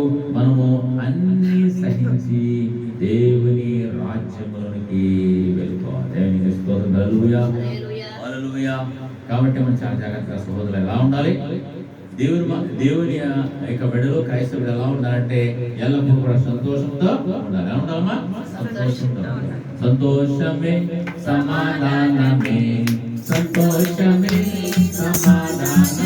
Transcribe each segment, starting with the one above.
మనము అన్ని సహించి దేవుని రాజ్యములోనికి వెళ్ళిపోవాలి. దేవునికి కాబట్టి మనం చాలా జాగ్రత్తగా సహోదరులు ఎలా ఉండాలి? దేవుని దేవుని యొక్క బిడ్డలో క్రైస్తవుడు ఎలా ఉండాలంటే ఎల్లప్పుడూ కూడా సంతోషంతో ఉండాలి. ఎలా ఉండాలమ్మా? సంతోషంతో ఉండాలి. సంతోషమే సమాధానమే. సంతోషమే సమాధానమే.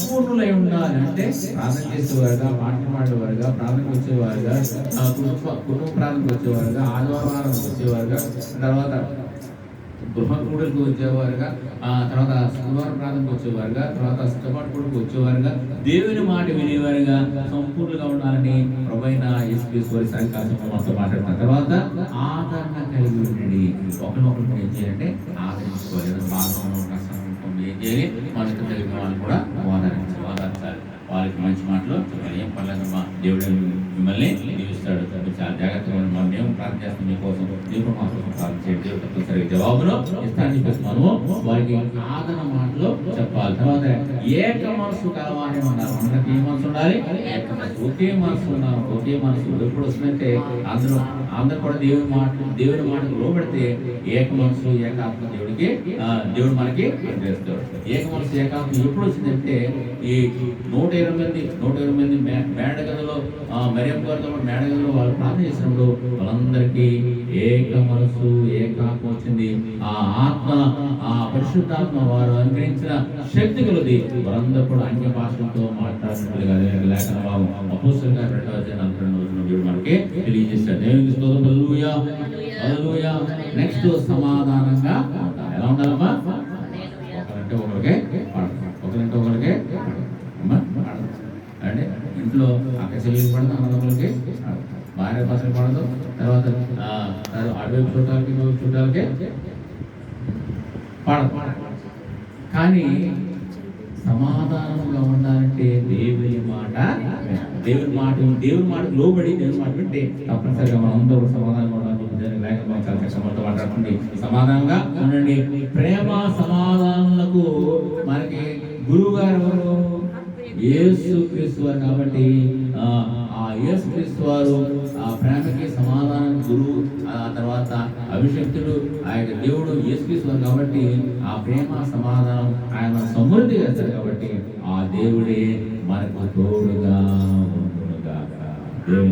సంపూర్ణులై ఉండాలి అంటే ప్రార్థన చేసేవారుగా మాట్లాడేవారుగా పాడేవారుగా ప్రార్థనకు వచ్చేవారుగా కుటుంబ కుటుంబ ప్రార్థనకు వచ్చేవారుగా ఆదివారం వచ్చేవారుగా తర్వాత గృహ కూడలకు వచ్చేవారుగా ఆ తర్వాత శుక్రవారం ప్రాంతంకి వచ్చేవారుగా తర్వాత సిద్ధపాటు కూడకు వచ్చేవారుగా దేవుని మాట వినేవారుగా సంపూర్ణంగా ఉండాలని ప్రభైన యేసుక్రీశ్వరి సంకాశం మాతో మాట్లాడుతున్న తర్వాత ఆదరణ కలిగి ఉండండి. ఒకరినొకరు ఏం చేయాలంటే మంచి మాటలు ఏం పర్లేదమ్మా దేవుడు మిమ్మల్ని దీవిస్తాడు చాలా జాగ్రత్తగా ఉండండి. మేము ప్రార్థన చేస్తాం మీకోసం దేవుడు మాకు జవాబును మనము వారికి ఆదరణ మాటలు చెప్పాలి. తర్వాత ఏక మనసు కలవాలి అన్నారు. మనకి ఏ మనసు ఉండాలి? ఒకే మనసు ఉన్నారు ఒకే మనసు ఎప్పుడు వస్తుందంటే అందరూ అందరూ కూడా దేవుని మాట దేవుని మాటకు లోబడితే ఏక మనసు ఏకాత్మ దేవుడికి దేవుడు మనకి చేస్తాడు ఏక మనసు ఏకాత్మ ఎప్పుడు వచ్చిందంటే ఈ నూట ఇరవై మంది నూట ఇరవై మంది మే- మేడ గదిలో ఆ, మరియం గారితో పాటు మేడ గదిలో వాళ్ళు ప్రార్థన చేసినప్పుడు వాళ్ళందరికీ ఏక మనసు ఏకాత్మ వచ్చింది ఆ ఆత్మ ఆ పరిశుద్ధాత్మ వారు అనుగ్రహించిన శక్తి కలది. వారందరూ కూడా అన్య భాషలతో మాట్లాడినట్లుగా లేఖన భావం అపోస్తుల గారు రెండవ అధ్యాయం నలభై రెండవ దేవుడు మనకి తెలియజేశారు దేవునికి స్తోత్రం. హల్లెలూయా. హల్లెలూయా. నెక్స్ట్ సమాధానంగా ఎలా ఉండాలమ్మా? ఒకరంటే ఒకరికే పాడతాం ఒకరంటే ఒకరికే అమ్మా అంటే ఇంట్లో అక్క చెల్లి పడదు అన్నదమ్ములకి ఆయన భార్య భాషలు పడదు. తర్వాత అటువైపు చుట్టాలకి ఇటువైపు చుట్టాలకే పాడదు. కానీ సమాధానంగా ఉండాలంటే దేవుని మాట దేవుని మాట దేవుని మాటకు లోబడి దేవుని మాట వింటే తప్పనిసరిగా మనం అందరూ సమాధానంగా ఉండాలి. దానికి చాలా కష్టపడుతూ మాట్లాడుతుంది సమాధానంగా ఉండండి. ప్రేమ సమాధానాలకు మనకి గురువు గారు ఎవరు? యేసు క్రీస్తు వారు కాబట్టి యేసు క్రీస్తు వారు ఆ ప్రేమకి సమాధానం గురువు ఆ తర్వాత అభిషక్తుడు ఆ యొక్క దేవుడు యేసు క్రీస్తు వారు కాబట్టి ఆ ప్రేమ సమాధానం ఆయన సమృద్ధి ఇస్తారు కాబట్టి ఆ దేవుడే మనకు తోడుగా ఉన్నాడు.